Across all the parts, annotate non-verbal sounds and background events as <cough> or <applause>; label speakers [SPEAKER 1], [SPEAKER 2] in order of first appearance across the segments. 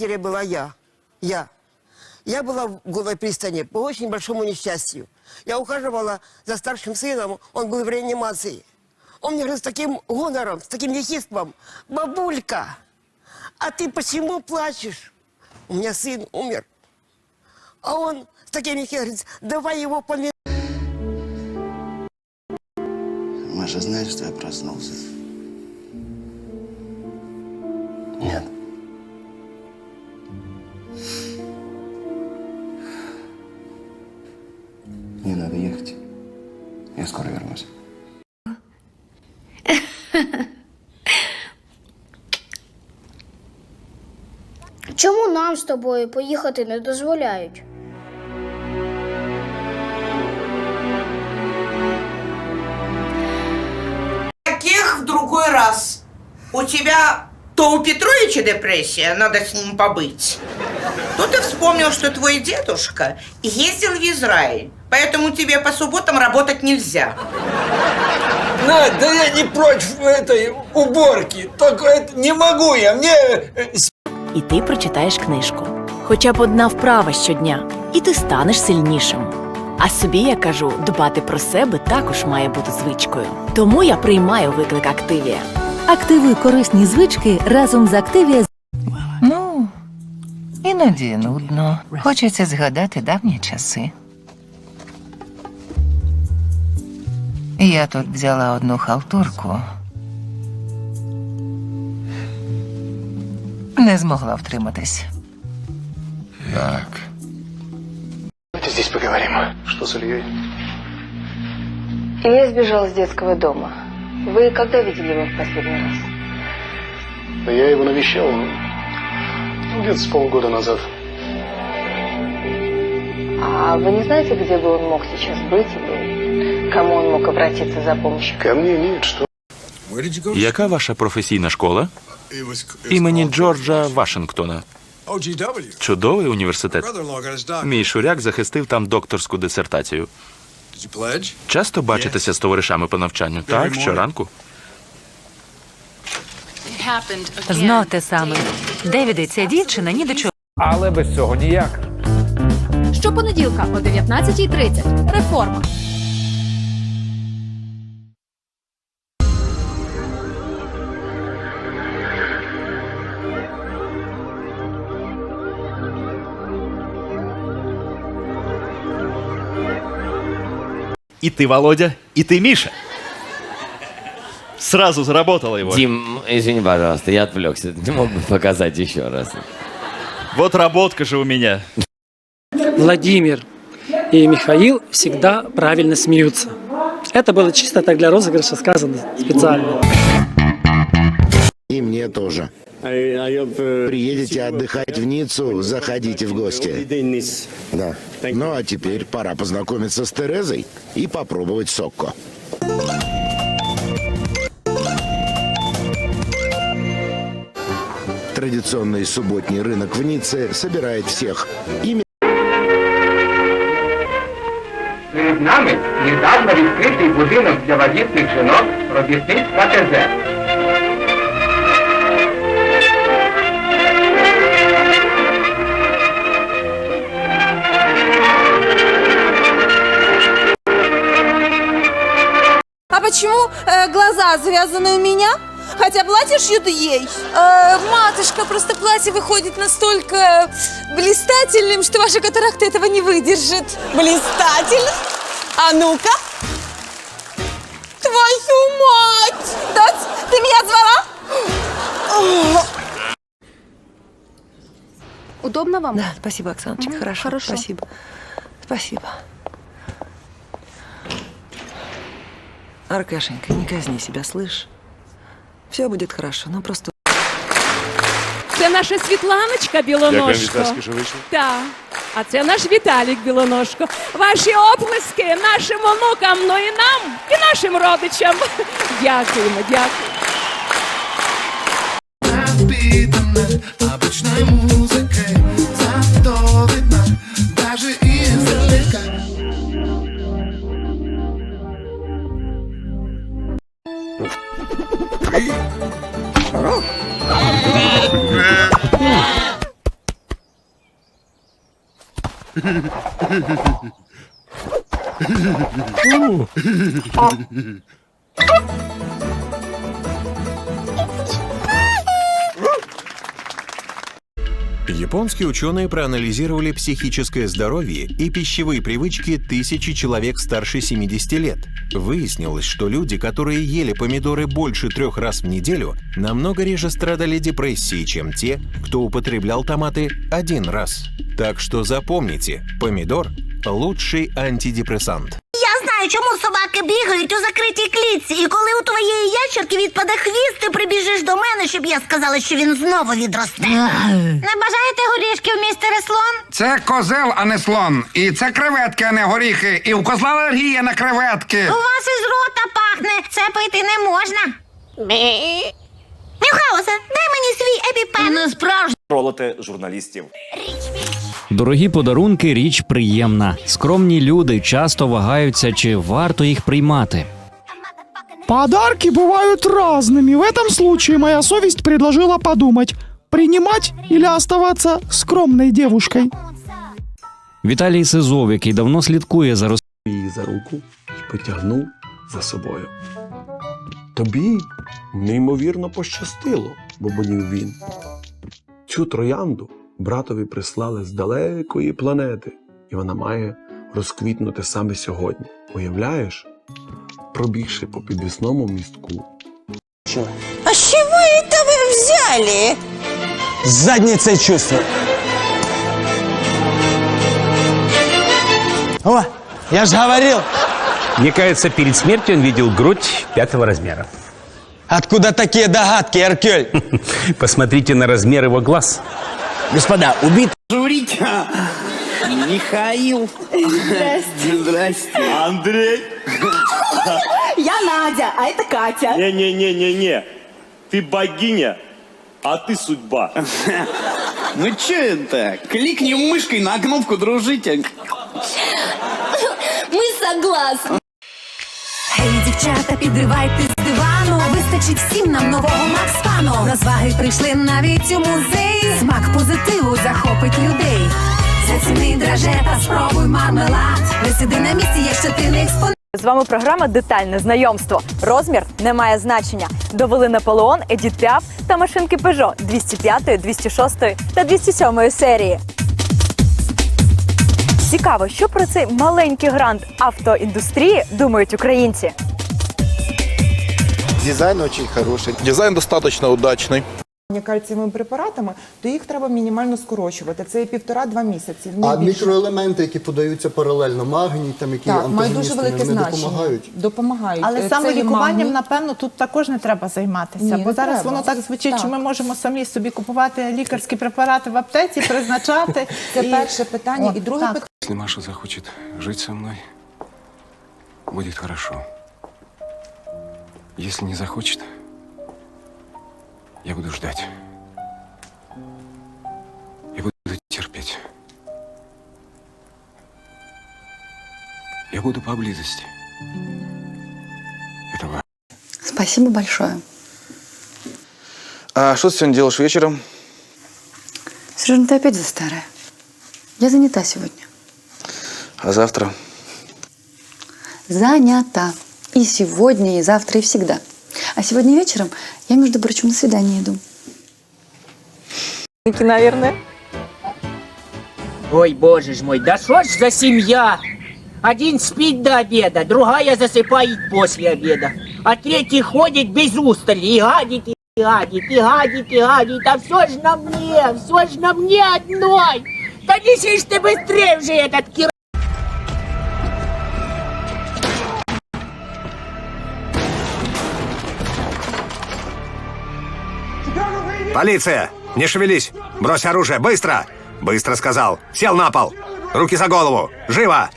[SPEAKER 1] квартире была я. Я. Я была в голой пристани по очень большому несчастью. Я ухаживала за старшим сыном, он был в реанимации. Он мне говорит с таким гонором, с таким ехидством, бабулька, а ты почему плачешь? У меня сын умер. А он с таким ехидством говорит, давай его помимо.
[SPEAKER 2] Маша, знаешь, что я проснулся? Нет.
[SPEAKER 3] Чому нам з тобою поїхати не дозволяють?
[SPEAKER 4] Таких в другой раз. У тебя то у Петровича депрессия, надо с ним побыть. То ты вспомнил, что твой дедушка ездил в Израиль, поэтому тебе по субботам работать нельзя.
[SPEAKER 5] Надь, да я не против этой уборки. Только это не могу я. Мне э, с-
[SPEAKER 6] І ти прочитаєш книжку. Хоча б одна вправа щодня, і ти станеш сильнішим. А собі я кажу, дбати про себе також має бути звичкою. Тому я приймаю виклик Активія.
[SPEAKER 7] Активуй корисні звички разом з Активія
[SPEAKER 8] Ну, іноді нудно. Хочеться згадати давні часи. Я тут взяла одну халтурку. Не змогла втриматись.
[SPEAKER 2] Так.
[SPEAKER 9] Давайте здесь поговорим. Что с Ильей?
[SPEAKER 10] Илья сбежал из детского дома. Вы когда видели его в последний раз?
[SPEAKER 9] Да я его навещал ну, где-то с полгода назад.
[SPEAKER 10] А вы не знаете, где бы он мог сейчас быть или к кому он мог обратиться за помощью?
[SPEAKER 9] Ко мне нет, что?
[SPEAKER 11] Яка ваша професійна школа? Імені Джорджа Вашингтона. Чудовий університет. Мій шуряк захистив там докторську дисертацію. Часто бачитеся з товаришами по навчанню? Так, щоранку.
[SPEAKER 7] Знов те саме. Девіде, ця дівчина ні до чого.
[SPEAKER 5] Але без цього ніяк.
[SPEAKER 12] Щопонеділка о 19.30. Реформа.
[SPEAKER 13] И ты, Володя, и ты, Миша. Сразу заработала его.
[SPEAKER 2] Дим, извини, пожалуйста, я отвлекся. Ты мог бы показать еще раз?
[SPEAKER 13] Вот работка же у меня.
[SPEAKER 5] Владимир и Михаил всегда правильно смеются. Это было чисто так для розыгрыша сказано специально.
[SPEAKER 2] И мне тоже. Приедете отдыхать в Ниццу, заходите в гости. Да. Ну а теперь пора познакомиться с Терезой и попробовать сокко. Традиционный субботний рынок в Ницце собирает всех. Именно
[SPEAKER 4] Перед нами недавно відкритий будинок для вагітних жінок робітництва ТЗ.
[SPEAKER 12] Почему э, глаза завязаны у меня? Хотя платье шьют ей. Э, матушка, просто платье выходит настолько блистательным, что ваша катаракта этого не выдержит. Блистательно? А ну-ка. Твою мать! Дать, ты меня звала? Удобно вам?
[SPEAKER 10] Да, спасибо, Оксаночка. Хорошо,
[SPEAKER 12] хорошо.
[SPEAKER 10] Спасибо. Спасибо. Аркашенька, не казни себя, слышь? Все будет хорошо, ну просто...
[SPEAKER 12] Це наша Світланочка Білоножко. Так. А це наш Віталік Білоножко. Ваші оплески нашим онукам, ну і нам, і нашим родичам. Дякуємо, дякую.
[SPEAKER 14] Японские ученые проанализировали психическое здоровье и пищевые привычки тысячи человек старше 70 лет. Выяснилось, что люди, которые ели помидоры больше трех раз в неделю, намного реже страдали депрессией, чем те, кто употреблял томаты один раз. Так что запомните, помидор – лучший антидепрессант.
[SPEAKER 5] Знаю, чому собаки бігають у закритій клітці, і коли у твоєї ящерки відпаде хвіст, ти прибіжиш до мене, щоб я сказала, що він знову відросте. Не бажаєте горішків, містере слон?
[SPEAKER 15] Це козел, а не слон. І це креветки, а не горіхи. І у козла алергія на креветки.
[SPEAKER 5] У вас із рота пахне, це пити не можна. Мюхаусе, дай мені свій епіпен. Не справжній.
[SPEAKER 13] Тролити журналістів.
[SPEAKER 16] Дорогі подарунки річ приємна. Скромні люди часто вагаються, чи варто їх приймати.
[SPEAKER 10] Подарки бывают разными. В этом случае моя совесть предложила подумать, принимать или оставаться скромной девушкой.
[SPEAKER 16] Віталій Сизов, який давно слідкує за роз...
[SPEAKER 17] її за руку і потягнув за собою. Тобі неймовірно пощастило, бобонів він. Цю троянду братові прислали з далекої планети, і вона має розквітнути саме сьогодні. Уявляєш? Пробігши по підвісному містку.
[SPEAKER 5] А з чого це ви взяли?
[SPEAKER 18] Задницей чувствую. О, я же говорил.
[SPEAKER 13] Мне кажется, перед смертью он видел грудь пятого размера.
[SPEAKER 18] Откуда такие догадки, Эркюль? <laughs>
[SPEAKER 13] Посмотрите на размер его глаз.
[SPEAKER 18] Господа, убит журить. Михаил.
[SPEAKER 12] Здрасте.
[SPEAKER 18] Здрасте.
[SPEAKER 13] Андрей.
[SPEAKER 12] Я Надя, а это Катя.
[SPEAKER 13] Не-не-не-не-не. Ты богиня, а ты судьба.
[SPEAKER 18] Ну че это? Кликни мышкой на кнопку, дружите.
[SPEAKER 12] Мы согласны.
[SPEAKER 19] Дівчата, підривайте з дивану. Вистачить всім нам нового Макспану. Розваги прийшли навіть у музей. Смак позитиву захопить людей. Заціни драже та спробуй мармелад. Не сиди на місці, якщо ти не експонат.
[SPEAKER 12] З вами програма Детальне знайомство. Розмір не має значення. Довели Наполеон, Едіт Піаф та машинки Peugeot 205, 206 та 207 серії. Цікаво, що про цей маленький грант автоіндустрії думають українці.
[SPEAKER 2] Дизайн очень хороший.
[SPEAKER 13] Дизайн достаточно удачный.
[SPEAKER 9] Кальцієвими препаратами, то їх треба мінімально скорочувати. Це півтора-два місяці.
[SPEAKER 18] А мікроелементи, які подаються паралельно, магній, там які
[SPEAKER 9] Так, мають дуже
[SPEAKER 18] антагоністи,
[SPEAKER 9] велике
[SPEAKER 18] не
[SPEAKER 9] значення.
[SPEAKER 18] допомагають.
[SPEAKER 9] Допомагають.
[SPEAKER 12] Але
[SPEAKER 9] Е,
[SPEAKER 12] самолікуванням,
[SPEAKER 9] це є магній.
[SPEAKER 12] напевно, тут також не треба займатися.
[SPEAKER 9] Ні,
[SPEAKER 12] бо
[SPEAKER 9] не
[SPEAKER 12] зараз
[SPEAKER 9] треба.
[SPEAKER 12] воно так звучить, що
[SPEAKER 9] Так.
[SPEAKER 12] ми можемо самі собі купувати лікарські препарати в аптеці, призначати. <laughs>
[SPEAKER 9] Це
[SPEAKER 12] І-
[SPEAKER 9] перше питання. І друге
[SPEAKER 12] так.
[SPEAKER 9] питання.
[SPEAKER 17] Если Маша захочет жить со мной, будет хорошо. Если не захочет, я буду ждать. Я буду терпеть. Я буду поблизости. Это важно.
[SPEAKER 9] Спасибо большое.
[SPEAKER 18] А что ты сегодня делаешь вечером?
[SPEAKER 9] Сережа, ты опять за старое. Я занята сегодня.
[SPEAKER 18] А завтра?
[SPEAKER 9] Занята. И сегодня, и завтра, и всегда. А сегодня вечером я, между прочим, на свидание иду.
[SPEAKER 12] наверное.
[SPEAKER 20] Ой, боже ж мой, да что ж за семья? Один спит до обеда, другая засыпает после обеда, а третий ходит без устали и гадит, и гадит, и гадит, и гадит. А все ж на мне, все ж на мне одной. Да неси ж ты быстрее уже этот кир...
[SPEAKER 15] Полиция! Не шевелись! Брось оружие! Быстро! Быстро сказал! Сел на пол! Руки за голову! Живо!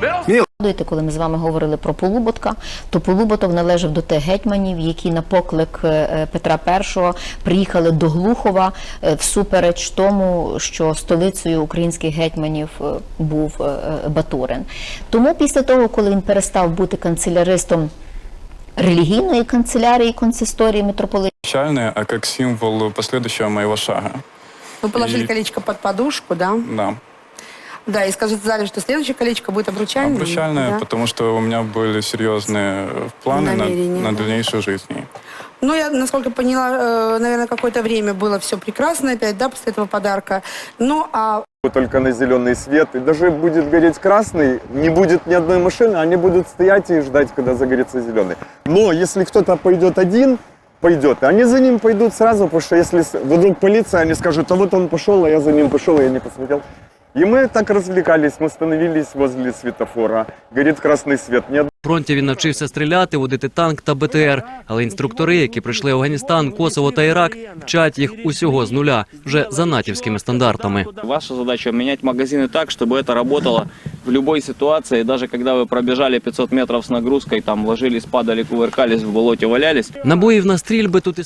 [SPEAKER 21] Згадуєте, коли ми з вами говорили про Полуботка, то Полуботок належав до тих гетьманів, які на поклик е, Петра І приїхали до Глухова е, всупереч тому, що столицею українських гетьманів е, був е, е, Батурин. Тому після того, коли він перестав бути канцеляристом релігійної канцелярії консисторії митрополитів,
[SPEAKER 17] Печальное, а как символ последующего моего шага.
[SPEAKER 22] Вы положили
[SPEAKER 23] И-
[SPEAKER 22] колечко под подушку, да?
[SPEAKER 23] Да,
[SPEAKER 22] Да, и сказали, что следующее колечко будет обручальным.
[SPEAKER 23] обручальное,
[SPEAKER 22] да?
[SPEAKER 23] потому что у меня были серьезные э, планы на,
[SPEAKER 22] Намерения,
[SPEAKER 23] на
[SPEAKER 22] да.
[SPEAKER 23] дальнейшую жизнь.
[SPEAKER 22] Ну, я, насколько поняла, э, наверное, какое-то время было все прекрасно опять, да, после этого подарка. Ну, а
[SPEAKER 24] Только на зеленый свет. И даже будет гореть красный, не будет ни одной машины, они будут стоять и ждать, когда загорится зеленый. Но если кто-то пойдет один, пойдет. И они за ним пойдут сразу, потому что если с- вдруг полиция, они скажут, а вот он пошел, а я за ним пошел, а я не посмотрел. И мы так развлекались, мы становились возле светофора. Горит красный свет. Ни
[SPEAKER 25] фронті він навчився стріляти, водити танк та БТР. Але інструктори, які прийшли в Афганістан, Косово та Ірак, вчать їх усього з нуля, вже за натівськими стандартами.
[SPEAKER 26] Ваша задача менять магазины так, чтобы это работало в любой ситуации, даже когда вы пробежали 500 метров с нагрузкой, там ложились, падали, кувыркались, в болоте валялись.
[SPEAKER 25] Набоїв на стрільби тут і